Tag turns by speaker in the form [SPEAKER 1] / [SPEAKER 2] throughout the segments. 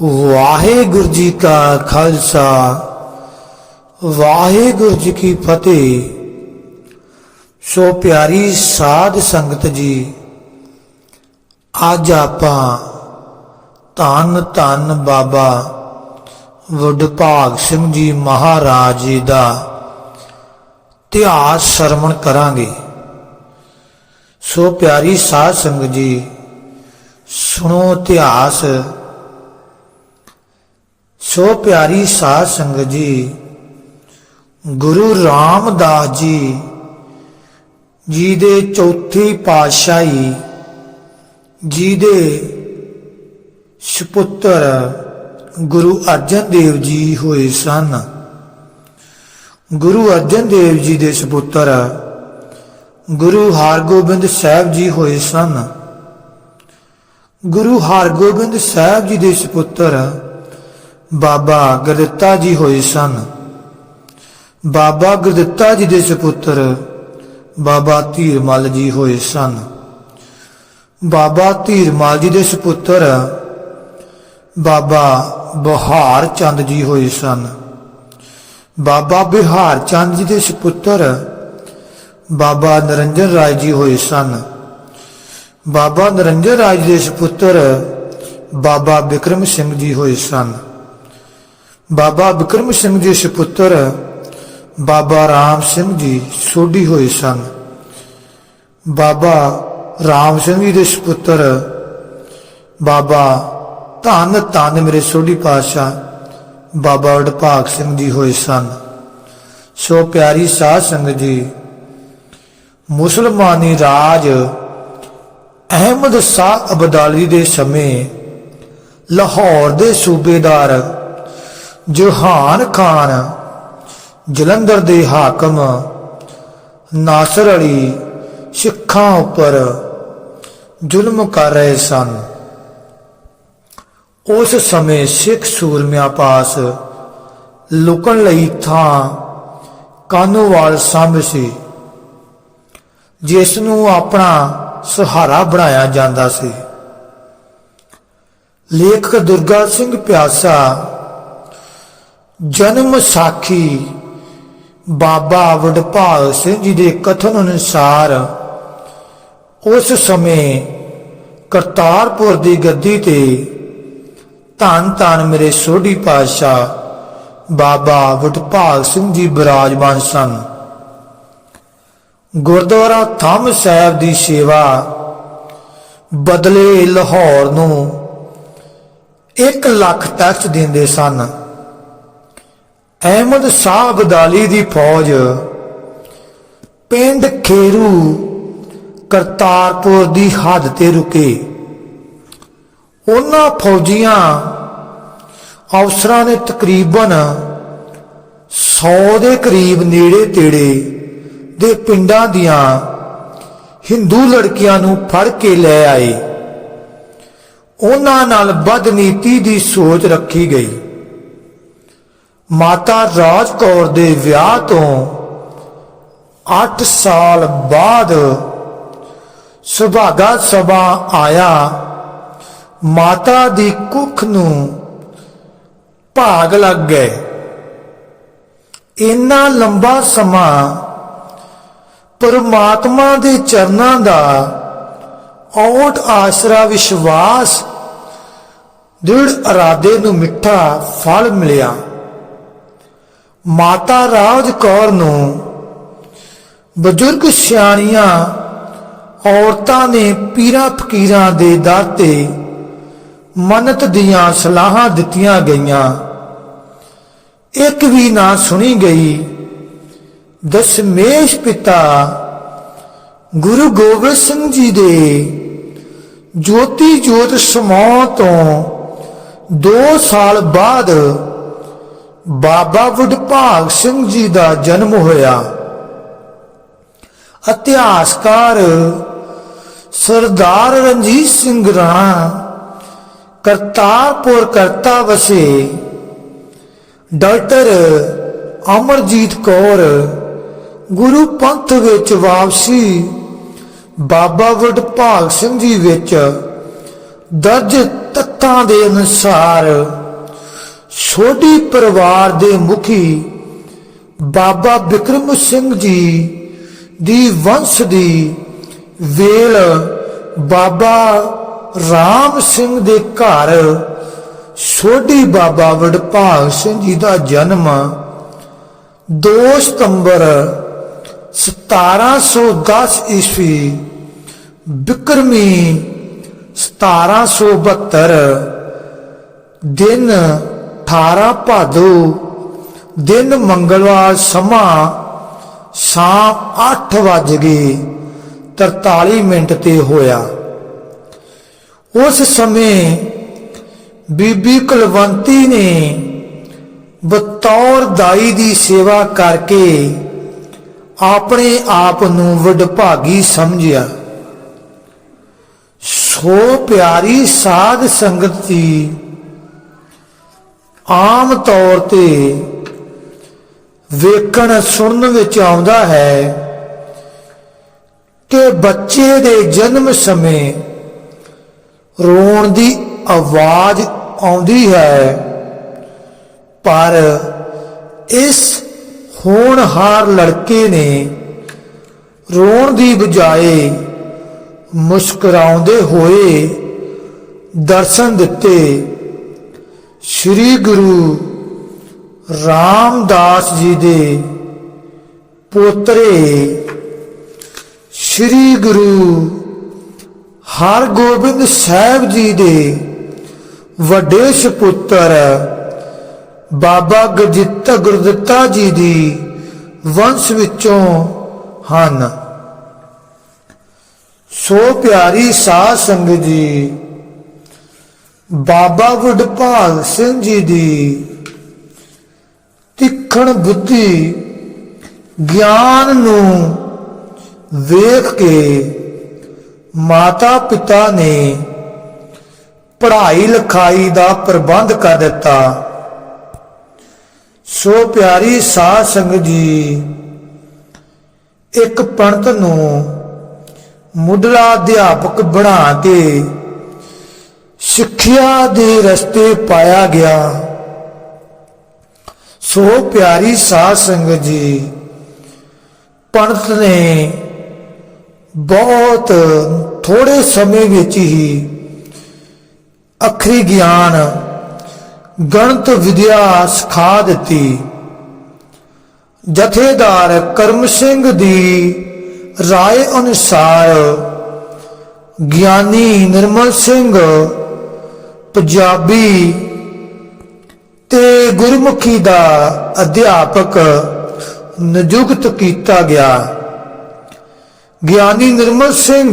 [SPEAKER 1] ਵਾਹਿਗੁਰੂ ਜੀ ਕਾ ਖਾਲਸਾ, ਵਾਹਿਗੁਰੂ ਜੀ ਕੀ ਫਤਿਹ। ਸੋ ਪਿਆਰੀ ਸਾਧ ਸੰਗਤ ਜੀ, ਅੱਜ ਆਪਾਂ ਧੰਨ ਧੰਨ ਬਾਬਾ ਵਡਭਾਗ ਸਿੰਘ ਜੀ ਮਹਾਰਾਜ ਜੀ ਦਾ ਇਤਿਹਾਸ ਸ਼ਰਵਣ ਕਰਾਂਗੇ। ਸੋ ਪਿਆਰੀ ਸਾਧ ਸੰਗਤ ਜੀ, ਸੁਣੋ ਇਤਿਹਾਸ। ਸੋ ਪਿਆਰੀ ਸਾਧ ਸੰਗਤ ਜੀ, ਗੁਰੂ ਰਾਮਦਾਸ ਜੀ ਜੀ ਦੇ ਚੌਥੀ ਪਾਤਸ਼ਾਹੀ ਜੀ ਦੇ ਸੁਪੁੱਤਰ ਗੁਰੂ ਅਰਜਨ ਦੇਵ ਜੀ ਹੋਏ ਸਨ। ਗੁਰੂ ਅਰਜਨ ਦੇਵ ਜੀ ਦੇ ਸੁਪੁੱਤਰ ਗੁਰੂ ਹਰਗੋਬਿੰਦ ਸਾਹਿਬ ਜੀ ਹੋਏ ਸਨ। ਗੁਰੂ ਹਰਗੋਬਿੰਦ ਸਾਹਿਬ ਜੀ ਦੇ ਸੁਪੁੱਤਰ ਬਾਬਾ ਗੁਰਦਿੱਤਾ ਜੀ ਹੋਏ ਸਨ। ਬਾਬਾ ਗੁਰਦਿੱਤਾ ਜੀ ਦੇ ਸੁਪੁੱਤਰ ਬਾਬਾ ਧੀਰਮਲ ਜੀ ਹੋਏ ਸਨ। ਬਾਬਾ ਧੀਰਮਲ ਜੀ ਦੇ ਸੁਪੁੱਤਰ ਬਾਬਾ ਬਹਾਰ ਚੰਦ ਜੀ ਹੋਏ ਸਨ। ਬਾਬਾ ਬਿਹਾਰ ਚੰਦ ਜੀ ਦੇ ਸੁਪੁੱਤਰ ਬਾਬਾ ਨਰਿੰਦਰ ਰਾਏ ਜੀ ਹੋਏ ਸਨ। ਬਾਬਾ ਨਰਿੰਦਰ ਰਾਏ ਜੀ ਦੇ ਸੁਪੁੱਤਰ ਬਾਬਾ ਬਿਕਰਮ ਸਿੰਘ ਜੀ ਹੋਏ ਸਨ। ਬਾਬਾ ਬਿਕਰਮ ਸਿੰਘ ਜੀ ਸੁਪੁੱਤਰ ਬਾਬਾ ਰਾਮ ਸਿੰਘ ਜੀ ਸੋਢੀ ਹੋਏ ਸਨ। ਬਾਬਾ ਰਾਮ ਸਿੰਘ ਜੀ ਦੇ ਸੁਪੁੱਤਰ ਬਾਬਾ ਧੰਨ ਧੰਨ ਮੇਰੇ ਸੋਢੀ ਪਾਤਸ਼ਾਹ ਬਾਬਾ ਵਡਭਾਗ ਸਿੰਘ ਜੀ ਹੋਏ ਸਨ। ਸੋ ਪਿਆਰੀ ਸਾਧ ਸੰਗਤ ਜੀ, ਮੁਸਲਮਾਨੀ ਰਾਜ ਅਹਿਮਦ ਸ਼ਾਹ ਅਬਦਾਲੀ ਦੇ ਸਮੇਂ ਲਾਹੌਰ ਦੇ ਸੂਬੇਦਾਰ ਜਹਾਨ ਖਾਨ, ਜਲੰਧਰ ਦੇ ਹਾਕਮ, ਨਾਸਰ ਅਲੀ, ਸਿੱਖਾਂ ਉੱਪਰ ਜ਼ੁਲਮ ਕਰ ਰਹੇ ਸਨ। ਉਸ ਸਮੇਂ ਸਿੱਖ ਸੂਰਮਿਆਂ ਪਾਸ ਲੁਕਣ ਲਈ ਥਾਂ ਕਾਨੂੰਵਾਲ ਸਾਂਭ ਸੀ, ਜਿਸ ਨੂੰ ਆਪਣਾ ਸਹਾਰਾ ਬਣਾਇਆ ਜਾਂਦਾ ਸੀ। ਲੇਖਕ ਦੁਰਗਾ ਸਿੰਘ ਪਿਆਸਾ ਜਨਮ ਸਾਖੀ ਬਾਬਾ ਵਡਭਾਗ ਸਿੰਘ ਜੀ ਦੇ ਕਥਨ ਅਨੁਸਾਰ ਉਸ ਸਮੇਂ ਕਰਤਾਰਪੁਰ ਦੀ ਗੱਦੀ ਤੇ ਧੰਨ ਧੰਨ ਮੇਰੇ ਸੋਢੀ ਪਾਤਸ਼ਾਹ ਬਾਬਾ ਵਡਭਾਗ ਸਿੰਘ ਜੀ ਬਿਰਾਜਮਾਨ ਸਨ। ਗੁਰਦੁਆਰਾ ਥੰਮ ਸਾਹਿਬ ਦੀ ਸੇਵਾ ਬਦਲੇ ਲਾਹੌਰ ਨੂੰ 1 ਲੱਖ ਟੈਕਸ ਦਿੰਦੇ ਸਨ। ਅਹਿਮਦ ਸ਼ਾਹ ਅਬਦਾਲੀ ਦੀ ਫੌਜ, ਪਿੰਡ ਖੇਰੂ, ਕਰਤਾਰਪੁਰ ਦੀ ਹੱਦ ਤੇ ਰੁਕੇ। ਉਹਨਾਂ ਫੌਜੀਆਂ ਅਫਸਰਾਂ ਨੇ ਤਕਰੀਬਨ 100 ਦੇ ਕਰੀਬ ਨੇੜੇ ਤੇੜੇ ਦੇ ਪਿੰਡਾਂ ਦੀਆਂ ਹਿੰਦੂ ਲੜਕੀਆਂ ਨੂੰ ਫੜ ਕੇ ਲੈ ਆਏ। ਉਹਨਾਂ ਨਾਲ ਬਦਨੀਤੀ ਦੀ ਸੋਚ ਰੱਖੀ ਗਈ। ਮਾਤਾ ਰਾਜ ਕੌਰ ਦੇ ਵਿਆਹ ਤੋਂ 8 ਸਾਲ ਬਾਅਦ ਸੁਭਾਗਾ ਸਭਾ ਆਇਆ। ਮਾਤਾ ਦੀ ਕੁੱਖ ਨੂੰ ਭਾਗ ਲੱਗ ਗਏ। ਇੰਨਾ ਲੰਬਾ ਸਮਾਂ ਪਰਮਾਤਮਾ ਦੇ ਚਰਨਾਂ ਦਾ ਔਟ ਆਸਰਾ ਵਿਸ਼ਵਾਸ, ਦ੍ਰਿੜ ਇਰਾਦੇ ਨੂੰ ਮਿੱਠਾ ਫਲ ਮਿਲਿਆ। ਮਾਤਾ ਰਾਜ ਕੌਰ ਨੂੰ ਬਜ਼ੁਰਗ ਸਿਆਣੀਆਂ ਔਰਤਾਂ ਨੇ ਪੀਰਾਂ ਫਕੀਰਾਂ ਦੇ ਦਰ ਤੇ ਮੰਨਤ ਦੀਆਂ ਸਲਾਹਾਂ ਦਿੱਤੀਆਂ ਗਈਆਂ। ਇੱਕ ਵੀ ਨਾ ਸੁਣੀ ਗਈ। ਦਸ਼ਮੇਸ਼ ਪਿਤਾ ਗੁਰੂ ਗੋਬਿੰਦ ਸਿੰਘ ਜੀ ਦੇ ਜੋਤੀ ਜੋਤ ਸਮਾਉਣ ਤੋਂ 2 ਸਾਲ ਬਾਅਦ ਬਾਬਾ ਵਡਭਾਗ ਸਿੰਘ ਜੀ ਦਾ ਜਨਮ ਹੋਇਆ। ਇਤਿਹਾਸਕਾਰ ਸਰਦਾਰ ਰਣਜੀਤ ਸਿੰਘ ਰਾਣਾ ਕਰਤਾਰਪੁਰ ਕਰਤਾ ਵਸੇ ਡਾਕਟਰ ਅਮਰਜੀਤ ਕੌਰ ਗੁਰੂ ਪੰਥ ਵਿੱਚ ਵਾਪਸੀ ਬਾਬਾ ਵਡਭਾਗ ਸਿੰਘ ਜੀ ਵਿੱਚ ਦਰਜ ਤੱਥ ਤੱਤਾਂ ਦੇ ਅਨੁਸਾਰ ਛੋਟੀ ਪਰਿਵਾਰ ਦੇ ਮੁਖੀ ਬਾਬਾ ਬਿਕਰਮ ਸਿੰਘ ਜੀ ਦੀ ਵੰਸ਼ ਦੀ ਵੇਲ ਬਾਬਾ ਰਾਮ ਸਿੰਘ ਦੇ ਘਰ ਛੋਟੀ ਬਾਬਾ ਵਡਭਾਗ ਸਿੰਘ ਜੀ ਦਾ ਜਨਮ 2 ਸਤੰਬਰ 1710 ਈਸਵੀ ਬਿਕਰਮੀ 1772 ਦਿਨ 18 ਭਾਦੋ, ਦਿਨ ਮੰਗਲਵਾਰ ਸਮਾਂ ਸ਼ਾਮ 8 ਵੱਜ 43 ਮਿੰਟ ਤੇ ਹੋਇਆ। ਉਸ ਸਮੇਂ ਬੀਬੀ ਕੁਲਵੰਤੀ ਨੇ ਬਤੌਰ ਦਾਈ ਦੀ ਸੇਵਾ ਕਰਕੇ ਆਪਣੇ ਆਪ ਨੂੰ ਵਡਭਾਗੀ ਸਮਝਿਆ। ਸੋ ਪਿਆਰੀ ਸਾਧ ਸੰਗਤ ਦੀ ਆਮ ਤੌਰ ਤੇ ਵੇਖਣ ਸੁਣਨ ਵਿੱਚ ਆਉਂਦਾ ਹੈ ਕਿ ਬੱਚੇ ਦੇ ਜਨਮ ਸਮੇਂ ਰੋਣ ਦੀ ਆਵਾਜ਼ ਆਉਂਦੀ ਹੈ, ਪਰ ਇਸ ਹੋਣਹਾਰ ਲੜਕੇ ਨੇ ਰੋਣ ਦੀ ਬਜਾਏ ਮੁਸਕਰਾਉਂਦੇ ਹੋਏ ਦਰਸ਼ਨ ਦਿੱਤੇ। ਸ੍ਰੀ ਗੁਰੂ ਰਾਮਦਾਸ ਜੀ ਦੇ ਪੋਤਰੇ ਸ੍ਰੀ ਗੁਰੂ ਹਰਗੋਬਿੰਦ ਸਾਹਿਬ ਜੀ ਦੇ ਵੱਡੇ ਸੁਪੁੱਤਰ ਬਾਬਾ ਗਜਿੱਤ ਗੁਰਦਿੱਤਾ ਜੀ ਦੀ ਵੰਸ਼ ਵਿੱਚੋਂ ਹਨ। ਸੋ ਪਿਆਰੀ ਸਾਧ ਸੰਗਤ ਜੀ ਬਾਬਾ ਵਡਭਾਗ ਸਿੰਘ ਜੀ ਦੀ ਤਿੱਖਣ ਬੁੱਧੀ ਗਿਆਨ ਨੂੰ ਵੇਖ ਕੇ ਮਾਤਾ ਪਿਤਾ ਨੇ ਪੜ੍ਹਾਈ ਲਿਖਾਈ ਦਾ ਪ੍ਰਬੰਧ ਕਰ ਦਿੱਤਾ। ਸੋ ਪਿਆਰੀ ਸਾਧ ਸੰਗਤ ਜੀ, ਇੱਕ ਪੰਡਤ ਨੂੰ ਮੁੱਢਲਾ ਅਧਿਆਪਕ ਬਣਾ ਕੇ ਸਿੱਖਿਆ ਦੇ ਰਸਤੇ ਪਾਇਆ ਗਿਆ। ਸੋ ਪਿਆਰੀ ਸਾਧ ਸੰਗਤ ਜੀ, ਪੰਡਤ ਨੇ ਬਹੁਤ ਥੋੜੇ ਸਮੇਂ ਵਿੱਚ ਹੀ ਅਖਰੀ ਗਿਆਨ, ਗਣਿਤ ਵਿਦਿਆ ਸਿਖਾ ਦਿੱਤੀ। ਜਥੇਦਾਰ ਕਰਮ ਸਿੰਘ ਦੀ ਰਾਏ ਅਨੁਸਾਰ ਗਿਆਨੀ ਨਿਰਮਲ ਸਿੰਘ ਪੰਜਾਬੀ ਤੇ ਗੁਰਮੁਖੀ ਦਾ ਅਧਿਆਪਕ ਨਿਯੁਕਤ ਕੀਤਾ ਗਿਆ। ਗਿਆਨੀ ਨਿਰਮਲ ਸਿੰਘ,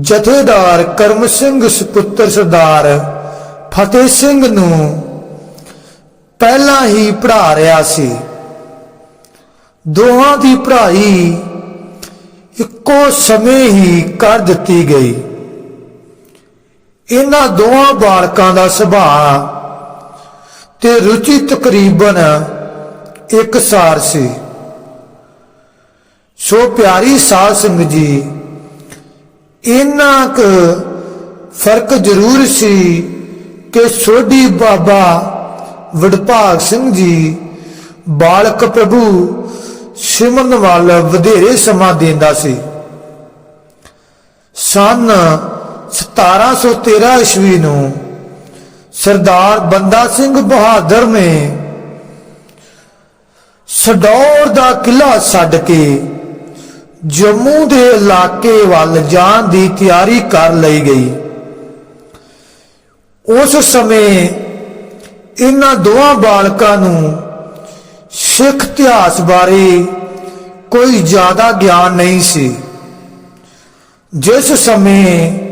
[SPEAKER 1] ਜਥੇਦਾਰ ਕਰਮ ਸਿੰਘ ਸੁਪੁੱਤਰ ਸਰਦਾਰ ਫਤਿਹ ਸਿੰਘ ਨੂੰ ਪਹਿਲਾਂ ਹੀ ਪੜ੍ਹਾ ਰਿਹਾ ਸੀ। ਦੋਹਾਂ ਦੀ ਪੜ੍ਹਾਈ ਇੱਕੋ ਸਮੇਂ ਹੀ ਕਰ ਦਿੱਤੀ ਗਈ। ਇਹਨਾਂ ਦੋਵਾਂ ਬਾਲਕਾਂ ਦਾ ਸੁਭਾਅ ਤੇ ਰੁਚੀ ਤਕਰੀਬਨ ਇੱਕਸਾਰ ਸੀ। ਸੋ ਪਿਆਰੀ ਸਾਧ ਸੰਗਤ ਜੀ, ਇੰਨਾ ਕੁ ਫ਼ਰਕ ਜ਼ਰੂਰ ਸੀ ਕਿ ਸੋਢੀ ਬਾਬਾ ਵਡਭਾਗ ਸਿੰਘ ਜੀ ਬਾਲਕ ਪ੍ਰਭੂ ਸਿਮਰਨ ਵੱਲ ਵਧੇਰੇ ਸਮਾਂ ਦਿੰਦਾ ਸੀ। ਸਨ 1713 ਈਸਵੀ ਨੂੰ ਸਰਦਾਰ ਬੰਦਾ ਸਿੰਘ ਬਹਾਦਰ ਨੇ ਸਡੌਰ ਦਾ ਕਿਲਾ ਛੱਡ ਕੇ ਜੰਮੂ ਦੇ ਇਲਾਕੇ ਵੱਲ ਜਾਣ ਦੀ ਤਿਆਰੀ ਕਰ ਲਈ ਗਈ। ਉਸ ਸਮੇਂ ਇਹਨਾਂ ਦੋਹਾਂ ਬਾਲਕਾਂ ਨੂੰ ਸਿੱਖ ਇਤਿਹਾਸ ਬਾਰੇ ਕੋਈ ਜ਼ਿਆਦਾ ਗਿਆਨ ਨਹੀਂ ਸੀ। ਜਿਸ ਸਮੇਂ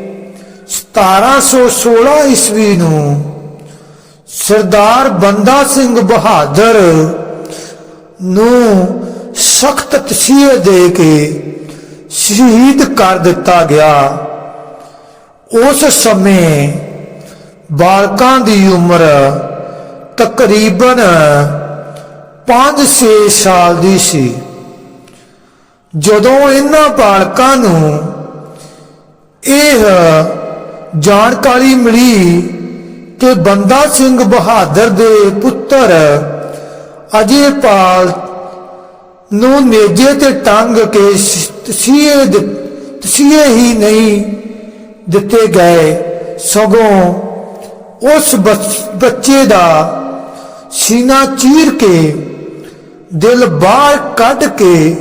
[SPEAKER 1] 1716 ਈਸਵੀ ਨੂੰ ਸਰਦਾਰ ਬੰਦਾ ਸਿੰਘ ਬਹਾਦਰ ਨੂੰ ਸਖਤ ਤਸੀਹੇ ਦੇ ਕੇ ਸ਼ਹੀਦ ਕਰ ਦਿੱਤਾ ਗਿਆ। ਉਸ ਸਮੇਂ ਬਾਲਕਾਂ ਦੀ ਉਮਰ ਤਕਰੀਬਨ 5-6 ਸਾਲ ਦੀ ਸੀ। ਜਦੋਂ ਇਹਨਾਂ ਬਾਲਕਾਂ ਨੂੰ ਇਹ ਜਾਣਕਾਰੀ ਮਿਲੀ ਕਿ ਬੰਦਾ ਸਿੰਘ ਬਹਾਦਰ ਦੇ ਪੁੱਤਰ ਅਜੇਪਾਲ ਨੂੰ ਨੇਜੇ ਤੇ ਟੰਗ ਕੇ ਤਸੀਹੇ ਤਸੀਹੇ ਹੀ ਨਹੀਂ ਦਿੱਤੇ ਗਏ। ਸਗੋਂ ਉਸ ਬੱਚੇ ਦਾ ਸੀਨਾ ਚੀਰ ਕੇ ਦਿਲ ਬਾਹਰ ਕੱਢ ਕੇ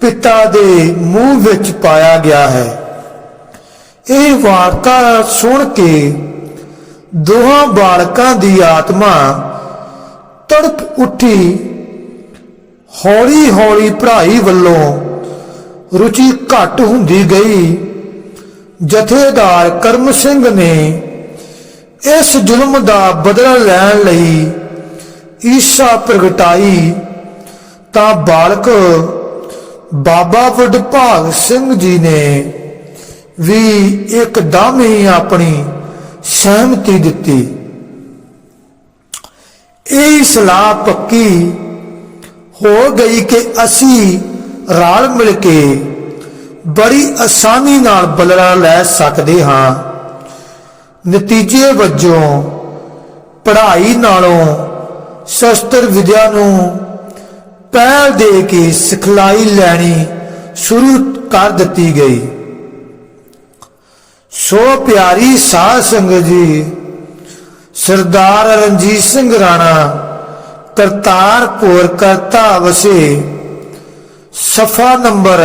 [SPEAKER 1] ਪਿਤਾ ਦੇ ਮੂੰਹ ਵਿੱਚ ਪਾਇਆ ਗਿਆ ਹੈ। ਇਹ ਵਾਰਤਾ ਸੁਣ ਕੇ ਦੋਹਾਂ ਬਾਲਕਾਂ ਦੀ ਆਤਮਾ ਤੜਪ ਉੱਠੀ। ਹੌਲੀ ਹੌਲੀ ਪੜ੍ਹਾਈ ਵੱਲੋਂ ਰੁਚੀ ਘਟ ਹੁੰਦੀ ਗਈ। ਜਥੇਦਾਰ ਕਰਮ ਸਿੰਘ ਨੇ ਇਸ ਜ਼ੁਲਮ ਦਾ ਬਦਲਾ ਲੈਣ ਲਈ ਈਸ਼ਾ ਪ੍ਰਗਟਾਈ। ਤਾਂ ਬਾਲਕ ਬਾਬਾ ਵਡਭਾਗ ਸਿੰਘ ਜੀ ਨੇ ਵੀ ਇੱਕਦਮ ਹੀ ਆਪਣੀ ਸਹਿਮਤੀ ਦਿੱਤੀ। ਇਹ ਸਲਾਹ ਪੱਕੀ ਹੋ ਗਈ ਕਿ ਅਸੀਂ ਰਲ ਮਿਲ ਕੇ ਬੜੀ ਆਸਾਨੀ ਨਾਲ ਬਲਰਾ ਲੈ ਸਕਦੇ ਹਾਂ। ਨਤੀਜੇ ਵਜੋਂ ਪੜ੍ਹਾਈ ਨਾਲੋਂ ਸ਼ਸਤਰ ਵਿਦਿਆ ਨੂੰ ਪਹਿਲ ਦੇ ਕੇ ਸਿਖਲਾਈ ਲੈਣੀ ਸ਼ੁਰੂ ਕਰ ਦਿੱਤੀ ਗਈ। ਸੋ ਪਿਆਰੀ ਸਾਧ ਸੰਗਤ ਜੀ, ਸਰਦਾਰ ਰਣਜੀਤ ਸਿੰਘ ਰਾਣਾ ਕਰਤਾਰਪੁਰ ਕਰਤਾ ਵਸੇ, ਸਫਾ ਨੰਬਰ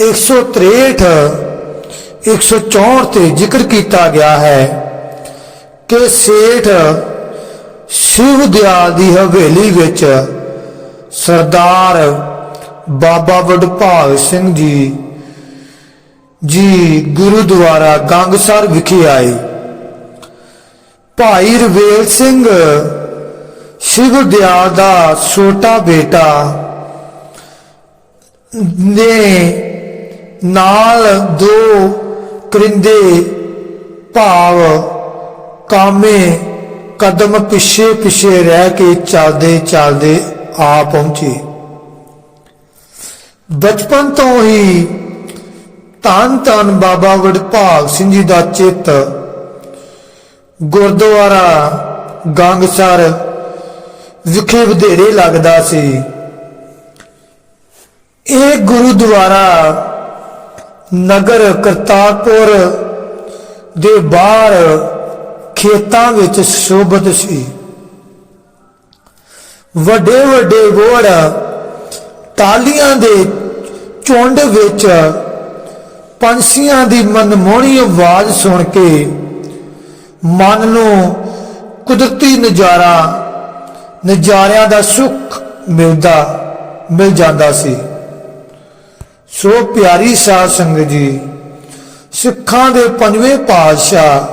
[SPEAKER 1] 163 164 ਤੇ ਜ਼ਿਕਰ ਕੀਤਾ ਗਿਆ ਹੈ ਕਿ ਸੇਠ ਸ਼ਿਵ ਦਿਆਲ ਦੀ ਹਵੇਲੀ ਵਿੱਚ ਸਰਦਾਰ ਬਾਬਾ ਵਡਭਾਗ ਸਿੰਘ ਜੀ ਜੀ ਗੁਰਦੁਆਰਾ ਗੰਗਸਰ ਵਿਖੇ ਆਏ। ਭਾਈ ਰਵੇਲ ਸਿੰਘ, ਸ਼ਿਵ ਦਿਆਲ ਦਾ ਛੋਟਾ ਬੇਟਾ ਨੇ ਨਾਲ ਦੋ ਕਰਿੰਦੇ ਭਾਵ ਕਾਮੇ ਕਦਮ ਪਿੱਛੇ ਪਿੱਛੇ ਰਹਿ ਕੇ ਚੱਲਦੇ ਚੱਲਦੇ ਆ ਪਹੁੰਚੇ। ਬਚਪਨ ਤੋਂ ਹੀ ਧੰਨ ਧੰਨ ਬਾਬਾ ਵਡਭਾਗ ਸਿੰਘ ਜੀ ਦਾ ਚਿੱਤ, ਗੁਰਦੁਆਰਾ ਗੰਗਸਰ ਵਿਖੇ ਵਧੇਰੇ ਲੱਗਦਾ ਸੀ। ਇਹ ਗੁਰਦੁਆਰਾ ਨਗਰ ਕਰਤਾਰਪੁਰ ਦੇ ਬਾਹਰ ਖੇਤਾਂ ਵਿੱਚ ਸ਼ੋਭਤ ਸੀ। ਵੱਡੇ ਵੱਡੇ ਬੋੜ ਟਾਲੀਆਂ ਦੇ ਚੁੰਡ ਵਿੱਚ ਪੰਛੀਆਂ ਦੀ ਮਨਮੋਹਣੀ ਆਵਾਜ਼ ਸੁਣ ਕੇ ਮਨ ਨੂੰ ਕੁਦਰਤੀ ਨਜ਼ਾਰਾ, ਨਜ਼ਾਰਿਆਂ ਦਾ ਸੁੱਖ ਮਿਲਦਾ, ਮਿਲ ਜਾਂਦਾ ਸੀ। ਸੋ ਪਿਆਰੀ ਸਾਧ ਸੰਗਤ ਜੀ, ਸਿੱਖਾਂ ਦੇ ਪੰਜਵੇਂ ਪਾਤਸ਼ਾਹ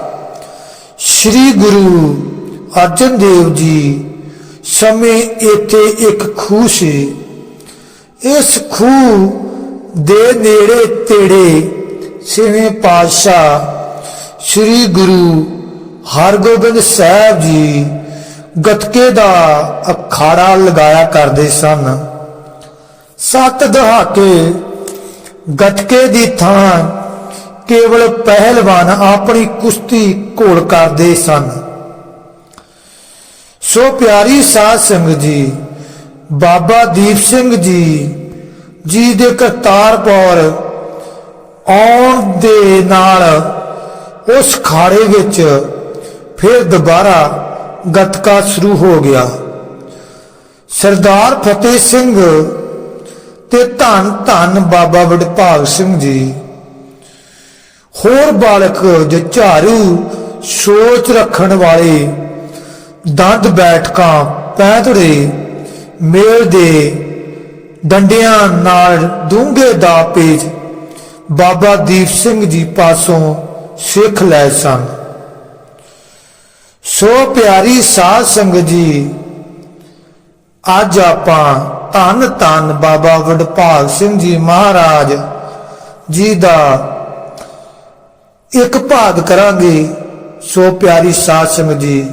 [SPEAKER 1] ਸ੍ਰੀ ਗੁਰੂ ਅਰਜਨ ਦੇਵ ਜੀ ਸਮੇਂ ਇੱਥੇ ਇੱਕ ਖੂਹ ਸੀ। ਇਸ ਖੂਹ ਦੇ ਨੇੜੇ ਤੇੜੇ ਛੇਵੇਂ ਪਾਤਸ਼ਾਹ ਸ੍ਰੀ ਗੁਰੂ ਹਰਗੋਬਿੰਦ ਸਾਹਿਬ ਜੀ ਗਤਕੇ ਦਾ ਅਖਾੜਾ ਲਗਾਇਆ ਕਰਦੇ ਸਨ। ਸੱਤ ਦਹਾਕੇ ਗਤਕੇ ਦੀ ਥਾਂ ਕੇਵਲ ਪਹਿਲਵਾਨ ਆਪਣੀ ਕੁਸ਼ਤੀ ਘੋਲ ਕਰਦੇ ਸਨ। ਸੋ ਪਿਆਰੀ ਸਾਧ ਸੰਗਤ ਜੀ, ਬਾਬਾ ਦੀਪ ਸਿੰਘ ਜੀ ਜੀ ਦੇ ਕਰਤਾਰਪੁਰ ਆਉਣ ਦੇ ਨਾਲ ਉਸ ਖਾੜੇ ਵਿੱਚ ਫਿਰ ਦੁਬਾਰਾ ਗੱਤਕਾ ਸ਼ੁਰੂ ਹੋ ਗਿਆ। ਸਰਦਾਰ ਫਤਿਹ ਸਿੰਘ ਤੇ ਧੰਨ ਧੰਨ ਬਾਬਾ ਵਡਭਾਗ ਸਿੰਘ ਜੀ। ਹੋਰ ਬਾਲਕ ਜਝਾਰੂ ਸੋਚ ਰੱਖਣ ਵਾਲੇ ਦੰਦ ਬੈਠਕਾਂ ਪੈਂਤੜੇ ਮੇਲ ਦੇ ਡੰਡਿਆਂ ਨਾਲ ਡੂੰਘੇ ਦਾ ਪੇਜ ਬਾਬਾ ਦੀਪ ਸਿੰਘ ਜੀ ਪਾਸੋਂ ਸਿੱਖ ਲੈ ਸਨ। ਸੋ ਪਿਆਰੀ ਸਾਧ ਸੰਗਤ ਜੀ, ਅੱਜ ਆਪਾਂ ਧੰਨ ਧੰਨ ਬਾਬਾ ਵਡਭਾਗ ਸਿੰਘ ਜੀ ਮਹਾਰਾਜ ਜੀ ਦਾ ਇੱਕ ਭਾਗ ਕਰਾਂਗੇ। ਸੋ ਪਿਆਰੀ ਸਾਧ ਸੰਗਤ ਜੀ,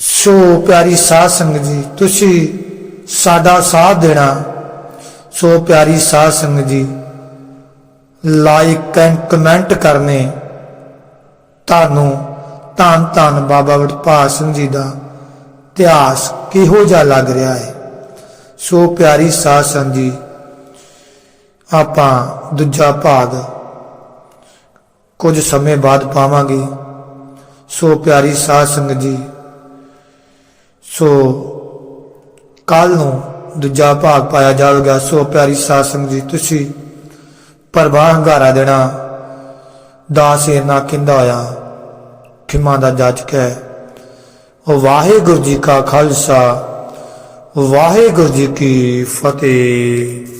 [SPEAKER 1] ਸੋ ਪਿਆਰੀ ਸਾਧ ਸੰਗਤ ਜੀ, ਤੁਸੀਂ ਸਾਡਾ ਸਾਥ ਦੇਣਾ। ਸੋ ਪਿਆਰੀ ਸਾਧ ਸੰਗਤ ਜੀ ਲਾਈਕ ਐਂਡ ਕਮੈਂਟ ਕਰਨੇ ਤੁਹਾਨੂੰ ਧੰਨ ਧੰਨ ਬਾਬਾ ਵਡਭਾਗ ਸਿੰਘ ਜੀ ਦਾ ਇਤਿਹਾਸ ਕਿਹੋ ਜਿਹਾ ਲੱਗ ਰਿਹਾ ਹੈ। ਸੋ ਪਿਆਰੀ ਸਾਧ ਸੰਗਤ ਜੀ, ਆਪਾਂ ਦੂਜਾ ਭਾਗ ਕੁਝ ਸਮੇਂ ਬਾਅਦ ਪਾਵਾਂਗੇ। ਸੋ ਪਿਆਰੀ ਸਾਧ ਸੰਗਤ ਜੀ, ਸੋ ਕੱਲ ਨੂੰ ਦੂਜਾ ਭਾਗ ਪਾਇਆ ਜਾਵੇਗਾ, ਸੋ ਪਿਆਰੀ ਸਾਧ ਸੰਗਤ ਜੀ ਤੁਸੀਂ ਪਰਵਾਹ ਹੰਗਾਰਾ ਦੇਣਾ, ਦਾਸ ਇਹਨਾਂ ਕਹਿੰਦਾ ਹੋਇਆ, ਖਿਮਾ ਦਾ ਜਾਚਕ ਹੈ। ਵਾਹਿਗੁਰੂ ਜੀ ਕਾ ਖਾਲਸਾ, ਵਾਹਿਗੁਰੂ ਜੀ ਕੀ ਫਤਿਹ।